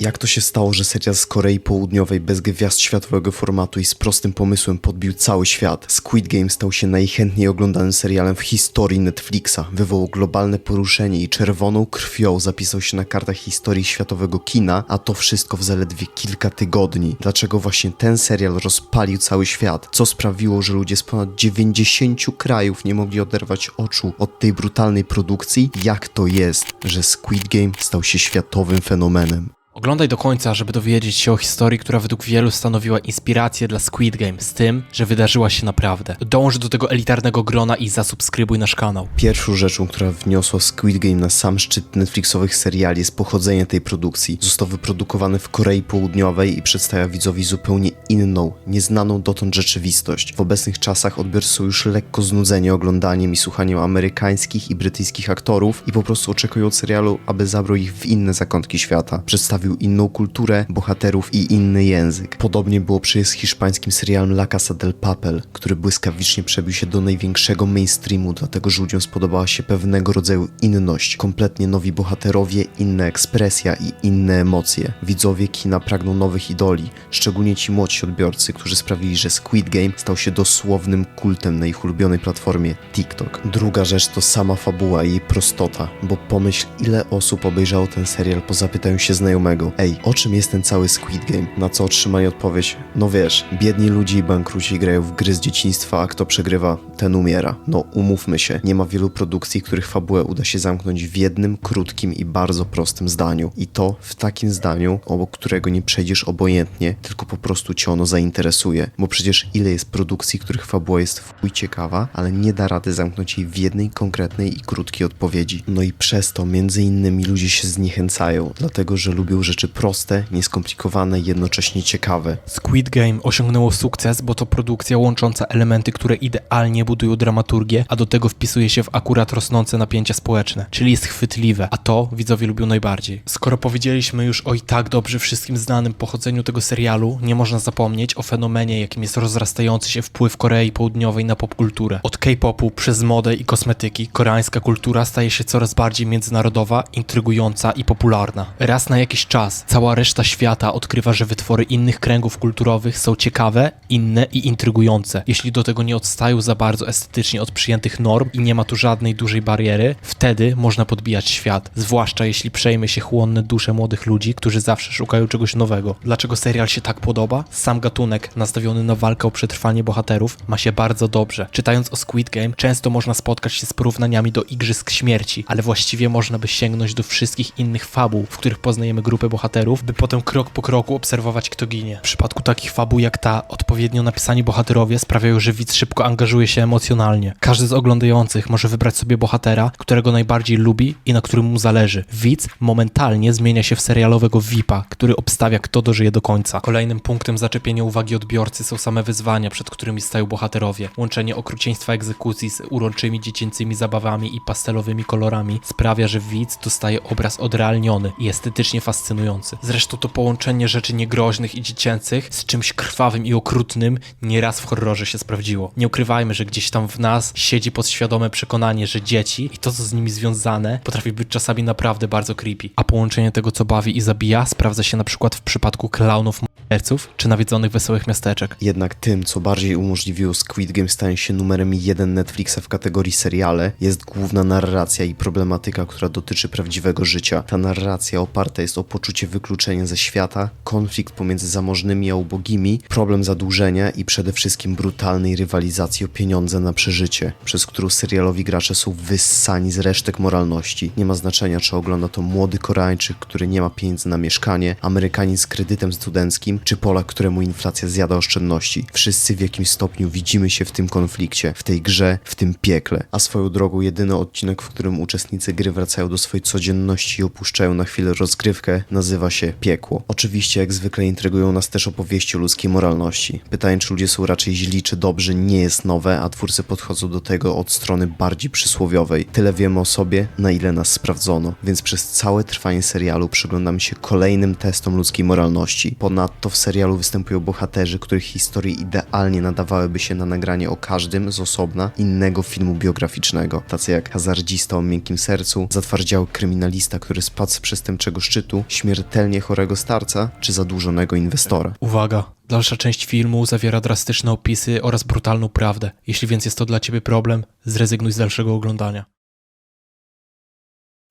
Jak to się stało, że serial z Korei Południowej bez gwiazd światowego formatu i z prostym pomysłem podbił cały świat? Squid Game stał się najchętniej oglądanym serialem w historii Netflixa. Wywołał globalne poruszenie i czerwoną krwią zapisał się na kartach historii światowego kina, a to wszystko w zaledwie kilka tygodni. Dlaczego właśnie ten serial rozpalił cały świat? Co sprawiło, że ludzie z ponad 90 krajów nie mogli oderwać oczu od tej brutalnej produkcji? Jak to jest, że Squid Game stał się światowym fenomenem? Oglądaj do końca, żeby dowiedzieć się o historii, która według wielu stanowiła inspirację dla Squid Game, z tym, że wydarzyła się naprawdę. Dąż do tego elitarnego grona i zasubskrybuj nasz kanał. Pierwszą rzeczą, która wniosła Squid Game na sam szczyt Netflixowych seriali jest pochodzenie tej produkcji. Został wyprodukowany w Korei Południowej i przedstawia widzowi zupełnie inną, nieznaną dotąd rzeczywistość. W obecnych czasach odbiorcy już lekko znudzeni oglądaniem i słuchaniem amerykańskich i brytyjskich aktorów i po prostu oczekują od serialu, aby zabrał ich w inne zakątki świata. Przedstawił inną kulturę, bohaterów i inny język. Podobnie było przy hiszpańskim serialem La Casa del Papel, który błyskawicznie przebił się do największego mainstreamu, dlatego że ludziom spodobała się pewnego rodzaju inność. Kompletnie nowi bohaterowie, inna ekspresja i inne emocje. Widzowie kina pragną nowych idoli, szczególnie ci młodsi odbiorcy, którzy sprawili, że Squid Game stał się dosłownym kultem na ich ulubionej platformie TikTok. Druga rzecz to sama fabuła i jej prostota, bo pomyśl ile osób obejrzało ten serial po zapytaniu się znajomego Ej, o czym jest ten cały Squid Game? Na co otrzymali odpowiedź No wiesz, biedni ludzie i bankruci grają w gry z dzieciństwa, a kto przegrywa, ten umiera. No umówmy się, nie ma wielu produkcji, których fabułę uda się zamknąć w jednym, krótkim i bardzo prostym zdaniu. I to w takim zdaniu, obok którego nie przejdziesz obojętnie, tylko po prostu cię ono zainteresuje. Bo przecież ile jest produkcji, których fabuła jest w ciekawa, ale nie da rady zamknąć jej w jednej konkretnej i krótkiej odpowiedzi. No i przez to między innymi ludzie się zniechęcają, dlatego że lubią rzeczy proste, nieskomplikowane jednocześnie ciekawe. Squid Game osiągnęło sukces, bo to produkcja łącząca elementy, które idealnie budują dramaturgię, a do tego wpisuje się w akurat rosnące napięcia społeczne, czyli jest chwytliwe, a to widzowie lubią najbardziej. Skoro powiedzieliśmy już o i tak dobrze wszystkim znanym pochodzeniu tego serialu, nie można zapomnieć o fenomenie, jakim jest rozrastający się wpływ Korei Południowej na popkulturę. Od K-popu przez modę i kosmetyki, koreańska kultura staje się coraz bardziej międzynarodowa, intrygująca i popularna. Raz na jakiś czas cała reszta świata odkrywa, że wytwory innych kręgów kulturowych są ciekawe, inne i intrygujące. Jeśli do tego nie odstają za bardzo estetycznie od przyjętych norm i nie ma tu żadnej dużej bariery, wtedy można podbijać świat. Zwłaszcza jeśli przejmie się chłonne dusze młodych ludzi, którzy zawsze szukają czegoś nowego. Dlaczego serial się tak podoba? Sam gatunek, nastawiony na walkę o przetrwanie bohaterów, ma się bardzo dobrze. Czytając o Squid Game, często można spotkać się z porównaniami do Igrzysk Śmierci, ale właściwie można by sięgnąć do wszystkich innych fabuł, w których poznajemy grupę bohaterów, by potem krok po kroku obserwować, kto ginie. W przypadku takich fabuł jak ta, odpowiednio napisani bohaterowie sprawiają, że widz szybko angażuje się emocjonalnie. Każdy z oglądających może wybrać sobie bohatera, którego najbardziej lubi i na którym mu zależy. Widz momentalnie zmienia się w serialowego VIP-a, który obstawia, kto dożyje do końca. Kolejnym punktem zaczepienia uwagi odbiorcy są same wyzwania, przed którymi stają bohaterowie. Łączenie okrucieństwa egzekucji z urączymi dziecięcymi zabawami i pastelowymi kolorami sprawia, że widz dostaje obraz odrealniony i estetycznie fascynujący. Zresztą to połączenie rzeczy niegroźnych i dziecięcych z czymś krwawym i okrutnym nieraz w horrorze się sprawdziło. Nie ukrywajmy, że gdzieś tam w nas siedzi podświadome przekonanie, że dzieci i to, co z nimi związane, potrafi być czasami naprawdę bardzo creepy. A połączenie tego, co bawi i zabija, sprawdza się na przykład w przypadku klaunów, morderców czy nawiedzonych wesołych miasteczek. Jednak tym, co bardziej umożliwiło Squid Game stanie się numerem jeden Netflixa w kategorii seriale, jest główna narracja i problematyka, która dotyczy prawdziwego życia. Ta narracja oparta jest o poczucie wykluczenia ze świata, konflikt pomiędzy zamożnymi a ubogimi, problem zadłużenia i przede wszystkim brutalnej rywalizacji o pieniądze na przeżycie, przez którą serialowi gracze są wyssani z resztek moralności. Nie ma znaczenia, czy ogląda to młody Koreańczyk, który nie ma pieniędzy na mieszkanie, Amerykanin z kredytem studenckim, czy Polak, któremu inflacja zjada oszczędności. Wszyscy w jakimś stopniu widzimy się w tym konflikcie, w tej grze, w tym piekle. A swoją drogą jedyny odcinek, w którym uczestnicy gry wracają do swojej codzienności i opuszczają na chwilę rozgrywkę, nazywa się Piekło. Oczywiście, jak zwykle intrygują nas też opowieści o ludzkiej moralności. Pytanie, czy ludzie są raczej źli czy dobrzy, nie jest nowe, a twórcy podchodzą do tego od strony bardziej przysłowiowej. Tyle wiemy o sobie, na ile nas sprawdzono, więc przez całe trwanie serialu przyglądamy się kolejnym testom ludzkiej moralności. Ponadto w serialu występują bohaterzy, których historie idealnie nadawałyby się na nagranie o każdym z osobna innego filmu biograficznego, tacy jak hazardzista o miękkim sercu, zatwardziały kryminalista, który spadł z przestępczego szczytu, śmiertelnie chorego starca czy zadłużonego inwestora. Uwaga! Dalsza część filmu zawiera drastyczne opisy oraz brutalną prawdę. Jeśli więc jest to dla ciebie problem, zrezygnuj z dalszego oglądania.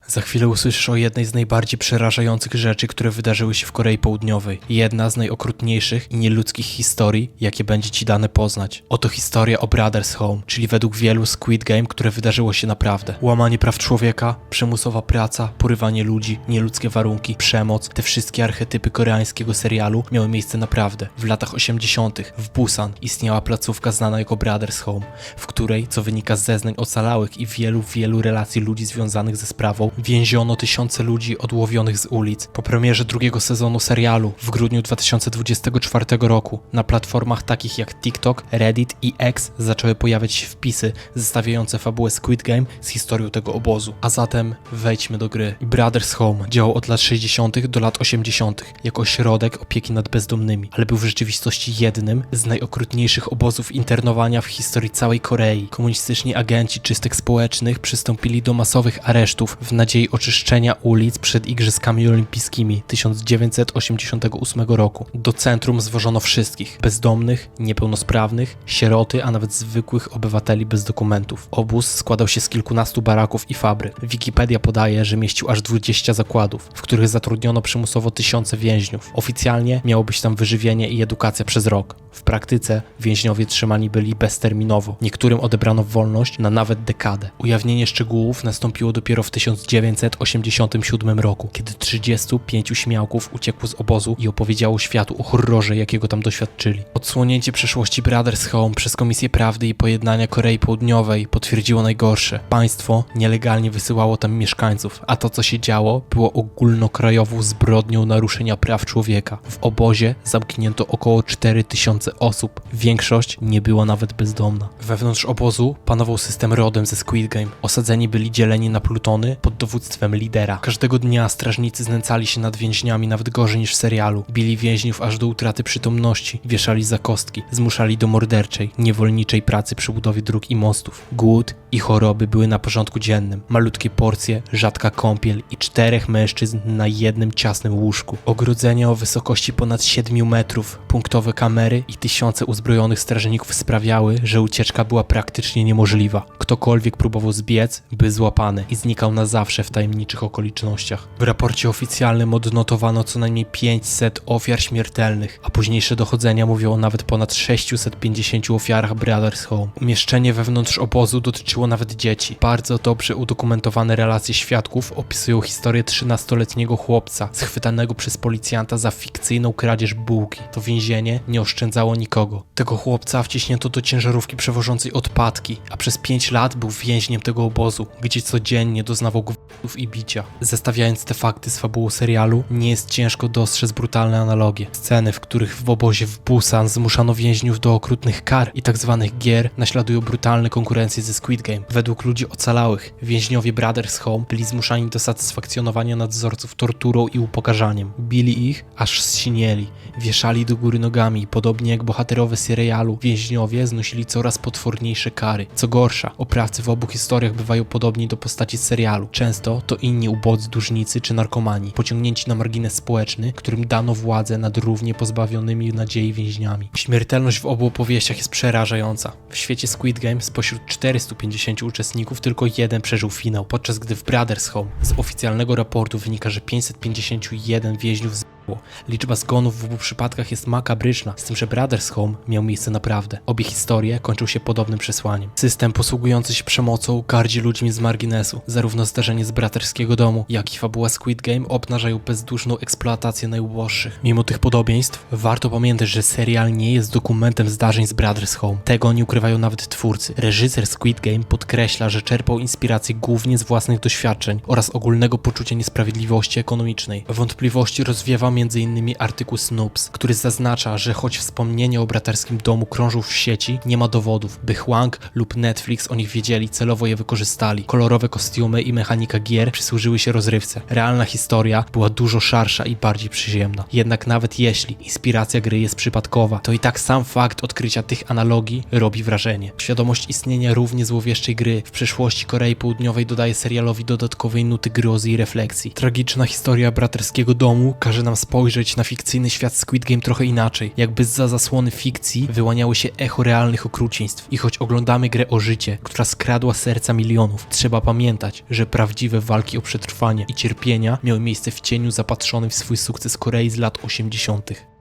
Za chwilę usłyszysz o jednej z najbardziej przerażających rzeczy, które wydarzyły się w Korei Południowej. Jedna z najokrutniejszych i nieludzkich historii, jakie będzie ci dane poznać. Oto historia o Brothers Home, czyli według wielu Squid Game, które wydarzyło się naprawdę. Łamanie praw człowieka, przymusowa praca, porywanie ludzi, nieludzkie warunki, przemoc, te wszystkie archetypy koreańskiego serialu miały miejsce naprawdę. W latach 80. w Busan istniała placówka znana jako Brothers Home, w której, co wynika z zeznań ocalałych i wielu, wielu relacji ludzi związanych ze sprawą, więziono tysiące ludzi odłowionych z ulic. Po premierze drugiego sezonu serialu w grudniu 2024 roku na platformach takich jak TikTok, Reddit i X zaczęły pojawiać się wpisy zestawiające fabułę Squid Game z historią tego obozu. A zatem wejdźmy do gry. Brothers Home działał od lat 60. do lat 80. jako ośrodek opieki nad bezdomnymi, ale był w rzeczywistości jednym z najokrutniejszych obozów internowania w historii całej Korei. Komunistyczni agenci czystek społecznych przystąpili do masowych aresztów w nadziei oczyszczenia ulic przed Igrzyskami Olimpijskimi 1988 roku. Do centrum zwożono wszystkich: bezdomnych, niepełnosprawnych, sieroty, a nawet zwykłych obywateli bez dokumentów. Obóz składał się z kilkunastu baraków i fabryk. Wikipedia podaje, że mieścił aż 20 zakładów, w których zatrudniono przymusowo tysiące więźniów. Oficjalnie miało być tam wyżywienie i edukacja przez rok. W praktyce więźniowie trzymani byli bezterminowo. Niektórym odebrano wolność na nawet dekadę. Ujawnienie szczegółów nastąpiło dopiero w 1987 roku, kiedy 35 śmiałków uciekło z obozu i opowiedziało światu o horrorze, jakiego tam doświadczyli. Odsłonięcie przeszłości Brothers Home przez Komisję Prawdy i Pojednania Korei Południowej potwierdziło najgorsze. Państwo nielegalnie wysyłało tam mieszkańców, a to, co się działo, było ogólnokrajową zbrodnią naruszenia praw człowieka. W obozie zamknięto około 4000 osób. Większość nie była nawet bezdomna. Wewnątrz obozu panował system rodem ze Squid Game. Osadzeni byli dzieleni na plutony pod dowództwem lidera. Każdego dnia strażnicy znęcali się nad więźniami nawet gorzej niż w serialu. Bili więźniów aż do utraty przytomności, wieszali za kostki, zmuszali do morderczej, niewolniczej pracy przy budowie dróg i mostów. Głód i choroby były na porządku dziennym. Malutkie porcje, rzadka kąpiel i czterech mężczyzn na jednym ciasnym łóżku. Ogrodzenia o wysokości ponad 7 metrów, punktowe kamery i tysiące uzbrojonych strażników sprawiały, że ucieczka była praktycznie niemożliwa. Ktokolwiek próbował zbiec, by złapany i znikał na zawsze w tajemniczych okolicznościach. W raporcie oficjalnym odnotowano co najmniej 500 ofiar śmiertelnych, a późniejsze dochodzenia mówią o nawet ponad 650 ofiarach Brothers Home. Umieszczenie wewnątrz obozu dotyczyło nawet dzieci. Bardzo dobrze udokumentowane relacje świadków opisują historię 13-letniego chłopca schwytanego przez policjanta za fikcyjną kradzież bułki. To więzienie nie oszczędzało nikogo. Tego chłopca wciśnięto do ciężarówki przewożącej odpadki, a przez 5 lat był więźniem tego obozu, gdzie codziennie doznawał i bicia. Zestawiając te fakty z fabułą serialu, nie jest ciężko dostrzec brutalne analogie. Sceny, w których w obozie w Busan zmuszano więźniów do okrutnych kar i tak zwanych gier, naśladują brutalne konkurencje ze Squid Game. Według ludzi ocalałych, więźniowie Brothers Home byli zmuszani do satysfakcjonowania nadzorców torturą i upokarzaniem. Bili ich, aż zsinieli, wieszali do góry nogami podobnie jak bohaterowie serialu, więźniowie znosili coraz potworniejsze kary. Co gorsza, oprawcy w obu historiach bywają podobni do postaci serialu. Często to inni ubodzy dłużnicy czy narkomani, pociągnięci na margines społeczny, którym dano władzę nad równie pozbawionymi nadziei więźniami. Śmiertelność w obu opowieściach jest przerażająca. W świecie Squid Game spośród 450 uczestników tylko jeden przeżył finał, podczas gdy w Brothers Home z oficjalnego raportu wynika, że 551 więźniów zmarło. Liczba zgonów w obu przypadkach jest makabryczna, z tym, że Brothers Home miał miejsce naprawdę. Obie historie kończą się podobnym przesłaniem. System posługujący się przemocą gardzi ludźmi z marginesu. Zarówno zdarzenie z braterskiego domu, jak i fabuła Squid Game obnażają bezduszną eksploatację najuboższych. Mimo tych podobieństw, warto pamiętać, że serial nie jest dokumentem zdarzeń z Brothers Home. Tego nie ukrywają nawet twórcy. Reżyser Squid Game podkreśla, że czerpał inspirację głównie z własnych doświadczeń oraz ogólnego poczucia niesprawiedliwości ekonomicznej. Wątpliwości rozwiewa m.in. artykuł Snoops, który zaznacza, że choć wspomnienia o bratarskim domu krążą w sieci, nie ma dowodów, by Hwang lub Netflix o nich wiedzieli, celowo je wykorzystali. Kolorowe kostiumy i mechanika gier przysłużyły się rozrywce. Realna historia była dużo szarsza i bardziej przyziemna. Jednak nawet jeśli inspiracja gry jest przypadkowa, to i tak sam fakt odkrycia tych analogii robi wrażenie. Świadomość istnienia równie złowieszczej gry w przeszłości Korei Południowej dodaje serialowi dodatkowej nuty grozy i refleksji. Tragiczna historia braterskiego domu każe nam spojrzeć na fikcyjny świat Squid Game trochę inaczej, jakby za zasłony fikcji wyłaniały się echo realnych okrucieństw. I choć oglądamy grę o życie, która skradła serca milionów, trzeba pamiętać, że prawdziwe walki o przetrwanie i cierpienia miały miejsce w cieniu zapatrzonym w swój sukces Korei z lat 80.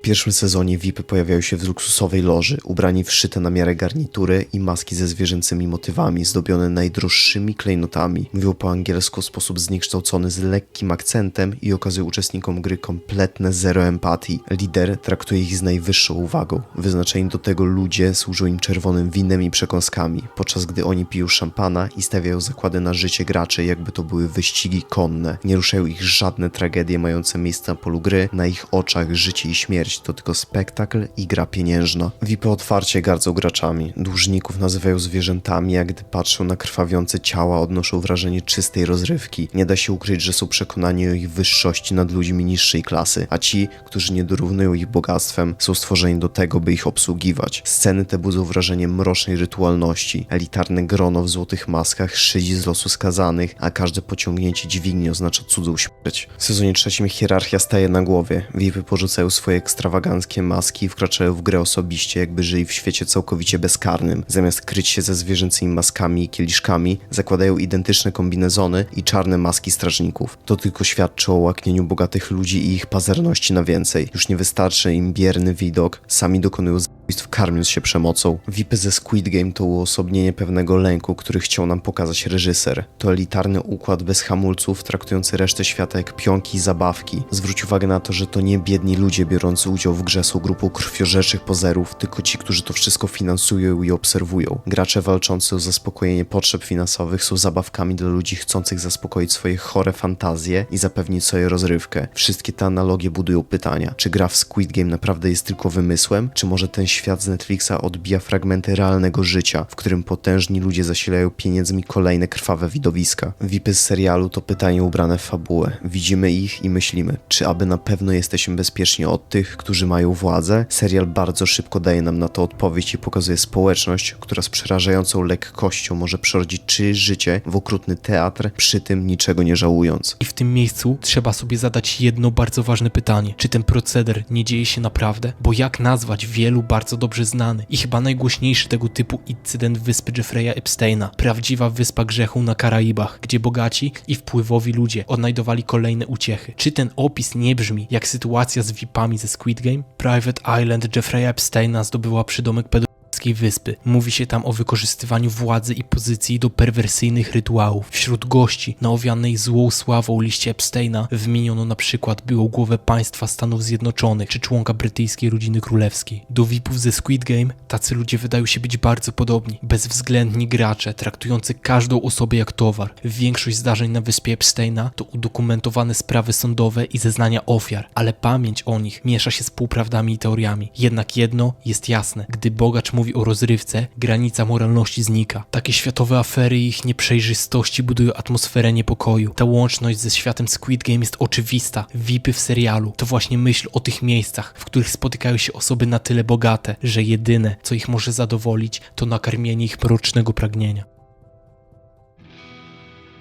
W pierwszym sezonie VIPy pojawiają się w luksusowej loży, ubrani w szyte na miarę garnitury i maski ze zwierzęcymi motywami, zdobione najdroższymi klejnotami. Mówią po angielsku w sposób zniekształcony z lekkim akcentem i okazują uczestnikom gry kompletne zero empatii. Lider traktuje ich z najwyższą uwagą. Wyznaczeni do tego ludzie służą im czerwonym winem i przekąskami, podczas gdy oni piją szampana i stawiają zakłady na życie graczy, jakby to były wyścigi konne. Nie ruszają ich żadne tragedie mające miejsce na polu gry, na ich oczach życie i śmierć to tylko spektakl i gra pieniężna. VIPy otwarcie gardzą graczami, dłużników nazywają zwierzętami, a gdy patrzą na krwawiące ciała, odnoszą wrażenie czystej rozrywki. Nie da się ukryć, że są przekonani o ich wyższości nad ludźmi niższej klasy, a ci, którzy nie dorównują ich bogactwem, są stworzeni do tego, by ich obsługiwać. Sceny te budzą wrażenie mrocznej rytualności. Elitarne grono w złotych maskach szydzi z losu skazanych, a każde pociągnięcie dźwigni oznacza cudzą śmierć. W sezonie trzecim hierarchia staje na głowie. VIPy porzucają swoje ekstrawaganckie maski wkraczają w grę osobiście, jakby żyli w świecie całkowicie bezkarnym. Zamiast kryć się ze zwierzęcymi maskami i kieliszkami, zakładają identyczne kombinezony i czarne maski strażników. To tylko świadczy o łaknieniu bogatych ludzi i ich pazerności na więcej. Już nie wystarczy im bierny widok, sami dokonują karmiąc się przemocą. VIPy ze Squid Game to uosobnienie pewnego lęku, który chciał nam pokazać reżyser. To elitarny układ bez hamulców, traktujący resztę świata jak pionki i zabawki. Zwróć uwagę na to, że to nie biedni ludzie biorący udział w grze są grupą krwiożerczych pozerów, tylko ci, którzy to wszystko finansują i obserwują. Gracze walczący o zaspokojenie potrzeb finansowych są zabawkami dla ludzi chcących zaspokoić swoje chore fantazje i zapewnić sobie rozrywkę. Wszystkie te analogie budują pytania, czy gra w Squid Game naprawdę jest tylko wymysłem, czy może ten świat z Netflixa odbija fragmenty realnego życia, w którym potężni ludzie zasilają pieniędzmi kolejne krwawe widowiska. VIPy z serialu to pytanie ubrane w fabułę. Widzimy ich i myślimy, czy aby na pewno jesteśmy bezpieczni od tych, którzy mają władzę? Serial bardzo szybko daje nam na to odpowiedź i pokazuje społeczność, która z przerażającą lekkością może przerodzić czyjeś życie w okrutny teatr, przy tym niczego nie żałując. I w tym miejscu trzeba sobie zadać jedno bardzo ważne pytanie. Czy ten proceder nie dzieje się naprawdę? Bo jak nazwać wielu bardzo dobrze znany i chyba najgłośniejszy tego typu incydent wyspy Jeffreya Epsteina? Prawdziwa wyspa grzechu na Karaibach, gdzie bogaci i wpływowi ludzie odnajdowali kolejne uciechy. Czy ten opis nie brzmi jak sytuacja z VIP-ami ze Squid Game? Private Island Jeffreya Epsteina zdobyła przydomek pedofilii wyspy. Mówi się tam o wykorzystywaniu władzy i pozycji do perwersyjnych rytuałów. Wśród gości na owianej złą sławą liście Epsteina wymieniono na przykład byłą głowę państwa Stanów Zjednoczonych czy członka brytyjskiej rodziny królewskiej. Do VIP-ów ze Squid Game tacy ludzie wydają się być bardzo podobni. Bezwzględni gracze, traktujący każdą osobę jak towar. Większość zdarzeń na wyspie Epsteina to udokumentowane sprawy sądowe i zeznania ofiar, ale pamięć o nich miesza się z półprawdami i teoriami. Jednak jedno jest jasne, gdy bogacz mówi o rozrywce, granica moralności znika. Takie światowe afery i ich nieprzejrzystości budują atmosferę niepokoju. Ta łączność ze światem Squid Game jest oczywista. VIPy w serialu to właśnie myśl o tych miejscach, w których spotykają się osoby na tyle bogate, że jedyne, co ich może zadowolić, to nakarmienie ich mrocznego pragnienia.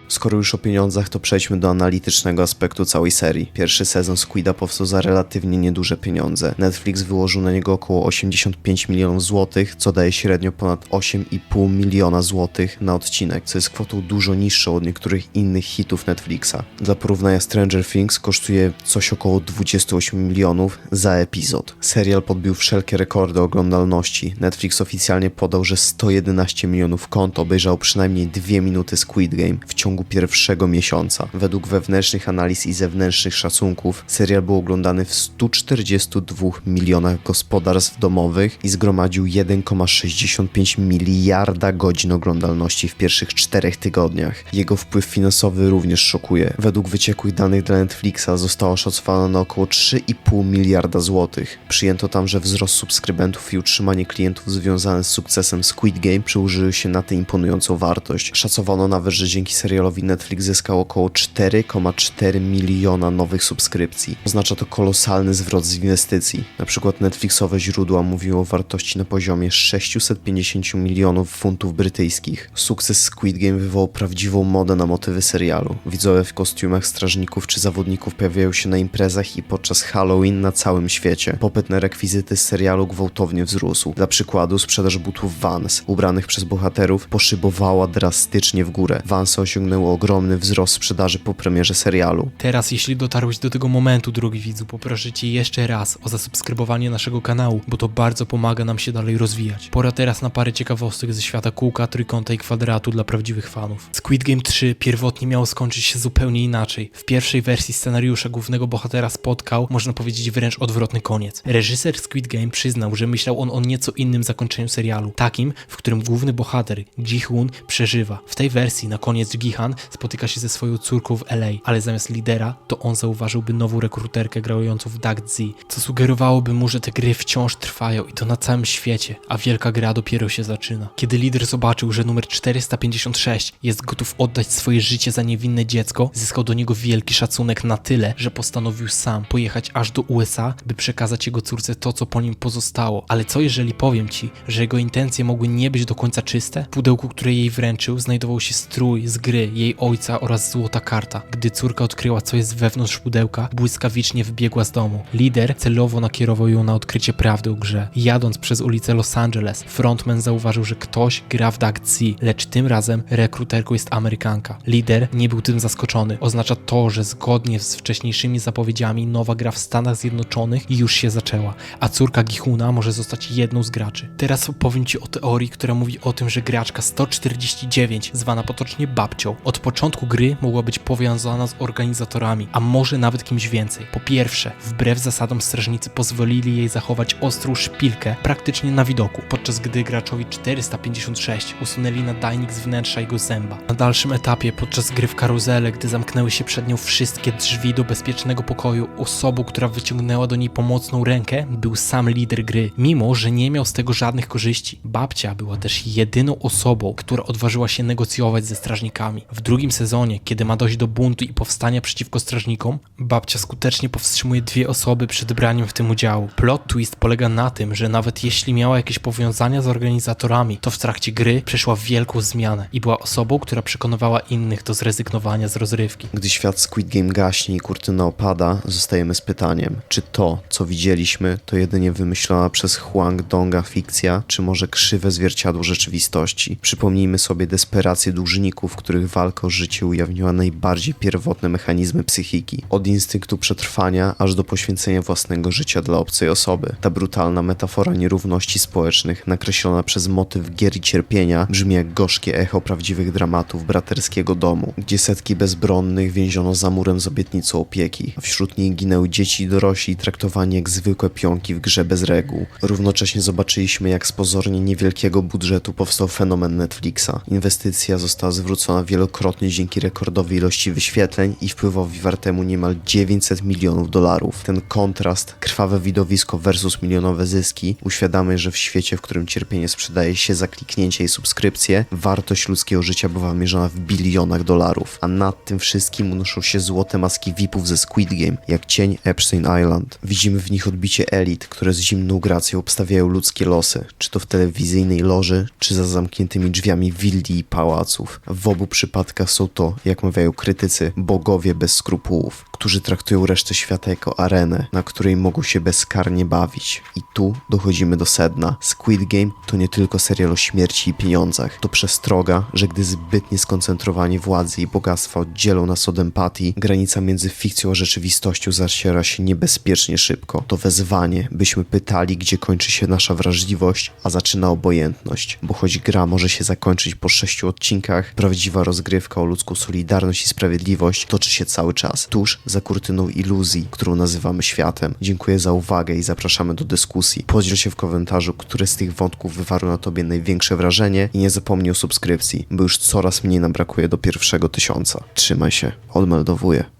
Skoro już o pieniądzach, to przejdźmy do analitycznego aspektu całej serii. Pierwszy sezon Squida powstał za relatywnie nieduże pieniądze. Netflix wyłożył na niego około 85 milionów złotych, co daje średnio ponad 8,5 miliona złotych na odcinek, co jest kwotą dużo niższą od niektórych innych hitów Netflixa. Dla porównania Stranger Things kosztuje coś około 28 milionów za epizod. Serial podbił wszelkie rekordy oglądalności. Netflix oficjalnie podał, że 111 milionów kont obejrzało przynajmniej 2 minuty Squid Game w ciągu ciągu pierwszego miesiąca. Według wewnętrznych analiz i zewnętrznych szacunków serial był oglądany w 142 milionach gospodarstw domowych i zgromadził 1,65 miliarda godzin oglądalności w pierwszych czterech tygodniach. Jego wpływ finansowy również szokuje. Według wyciekłych danych dla Netflixa zostało oszacowane na około 3,5 miliarda złotych. Przyjęto tam, że wzrost subskrybentów i utrzymanie klientów związane z sukcesem Squid Game przyłożyły się na tę imponującą wartość. Szacowano nawet, że dzięki serialowi Netflix zyskał około 4,4 miliona nowych subskrypcji. Oznacza to kolosalny zwrot z inwestycji. Na przykład Netflixowe źródła mówiły o wartości na poziomie 650 milionów funtów brytyjskich. Sukces Squid Game wywołał prawdziwą modę na motywy serialu. Widzowie w kostiumach strażników czy zawodników pojawiają się na imprezach i podczas Halloween na całym świecie. Popyt na rekwizyty z serialu gwałtownie wzrósł. Dla przykładu sprzedaż butów Vans, ubranych przez bohaterów, poszybowała drastycznie w górę. Vansy osiągnęły ogromny wzrost sprzedaży po premierze serialu. Teraz, jeśli dotarłeś do tego momentu, drogi widzu, poproszę cię jeszcze raz o zasubskrybowanie naszego kanału, bo to bardzo pomaga nam się dalej rozwijać. Pora teraz na parę ciekawostek ze świata kółka, trójkąta i kwadratu dla prawdziwych fanów. Squid Game 3 pierwotnie miało skończyć się zupełnie inaczej. W pierwszej wersji scenariusza głównego bohatera spotkał, można powiedzieć, wręcz odwrotny koniec. Reżyser Squid Game przyznał, że myślał on o nieco innym zakończeniu serialu, takim, w którym główny bohater, Ji-hoon, przeżywa. W tej wersji na koniec Gi-han spotyka się ze swoją córką w LA, ale zamiast lidera, to on zauważyłby nową rekruterkę grającą w Duck Z, co sugerowałoby mu, że te gry wciąż trwają i to na całym świecie, a wielka gra dopiero się zaczyna. Kiedy lider zobaczył, że numer 456 jest gotów oddać swoje życie za niewinne dziecko, zyskał do niego wielki szacunek na tyle, że postanowił sam pojechać aż do USA, by przekazać jego córce to, co po nim pozostało. Ale co jeżeli powiem ci, że jego intencje mogły nie być do końca czyste? W pudełku, które jej wręczył, znajdował się strój z gry jej ojca oraz złota karta. Gdy córka odkryła, co jest wewnątrz pudełka, błyskawicznie wybiegła z domu. Lider celowo nakierował ją na odkrycie prawdy o grze. Jadąc przez ulicę Los Angeles, frontman zauważył, że ktoś gra w Duck Z, lecz tym razem rekruterką jest Amerykanka. Lider nie był tym zaskoczony. Oznacza to, że zgodnie z wcześniejszymi zapowiedziami nowa gra w Stanach Zjednoczonych już się zaczęła, a córka Gihuna może zostać jedną z graczy. Teraz opowiem Ci o teorii, która mówi o tym, że graczka 149, zwana potocznie babcią, od początku gry mogła być powiązana z organizatorami, a może nawet kimś więcej. Po pierwsze, wbrew zasadom strażnicy pozwolili jej zachować ostrą szpilkę praktycznie na widoku, podczas gdy graczowi 456 usunęli nadajnik z wnętrza jego zęba. Na dalszym etapie, podczas gry w karuzelę, gdy zamknęły się przed nią wszystkie drzwi do bezpiecznego pokoju, osobą, która wyciągnęła do niej pomocną rękę, był sam lider gry, mimo że nie miał z tego żadnych korzyści. Babcia była też jedyną osobą, która odważyła się negocjować ze strażnikami. W drugim sezonie, kiedy ma dojść do buntu i powstania przeciwko strażnikom, babcia skutecznie powstrzymuje dwie osoby przed braniem w tym udziału. Plot twist polega na tym, że nawet jeśli miała jakieś powiązania z organizatorami, to w trakcie gry przeszła wielką zmianę i była osobą, która przekonywała innych do zrezygnowania z rozrywki. Gdy świat Squid Game gaśnie i kurtyna opada, zostajemy z pytaniem, czy to, co widzieliśmy, to jedynie wymyślona przez Huang Donga fikcja, czy może krzywe zwierciadło rzeczywistości. Przypomnijmy sobie desperację dłużników, których walka o życie ujawniła najbardziej pierwotne mechanizmy psychiki. Od instynktu przetrwania, aż do poświęcenia własnego życia dla obcej osoby. Ta brutalna metafora nierówności społecznych, nakreślona przez motyw gier i cierpienia, brzmi jak gorzkie echo prawdziwych dramatów braterskiego domu, gdzie setki bezbronnych więziono za murem z obietnicą opieki. Wśród nich ginęły dzieci i dorośli traktowani jak zwykłe pionki w grze bez reguł. Równocześnie zobaczyliśmy, jak z pozornie niewielkiego budżetu powstał fenomen Netflixa. Inwestycja została zwrócona wielokrotnie dzięki rekordowej ilości wyświetleń i wpływowi wartemu niemal 900 milionów dolarów. Ten kontrast, krwawe widowisko versus milionowe zyski, uświadamia, że w świecie, w którym cierpienie sprzedaje się za kliknięcie i subskrypcję, wartość ludzkiego życia bywa mierzona w bilionach dolarów. A nad tym wszystkim unoszą się złote maski VIP-ów ze Squid Game, jak cień Epstein Island. Widzimy w nich odbicie elit, które z zimną gracją obstawiają ludzkie losy, czy to w telewizyjnej loży, czy za zamkniętymi drzwiami willi i pałaców. W obu przypadkach są to, jak mawiają krytycy, bogowie bez skrupułów, którzy traktują resztę świata jako arenę, na której mogą się bezkarnie bawić. I tu dochodzimy do sedna. Squid Game to nie tylko serial o śmierci i pieniądzach. To przestroga, że gdy zbytnie skoncentrowanie władzy i bogactwa oddzielą nas od empatii, granica między fikcją a rzeczywistością zaciera się niebezpiecznie szybko. To wezwanie, byśmy pytali, gdzie kończy się nasza wrażliwość, a zaczyna obojętność. Bo choć gra może się zakończyć po sześciu odcinkach, prawdziwa rozgrywka rozgrywka o ludzką solidarność i sprawiedliwość toczy się cały czas, tuż za kurtyną iluzji, którą nazywamy światem. Dziękuję za uwagę i zapraszamy do dyskusji. Podziel się w komentarzu, które z tych wątków wywarły na tobie największe wrażenie i nie zapomnij o subskrypcji, bo już coraz mniej nam brakuje do pierwszego tysiąca. Trzymaj się, odmeldowuję.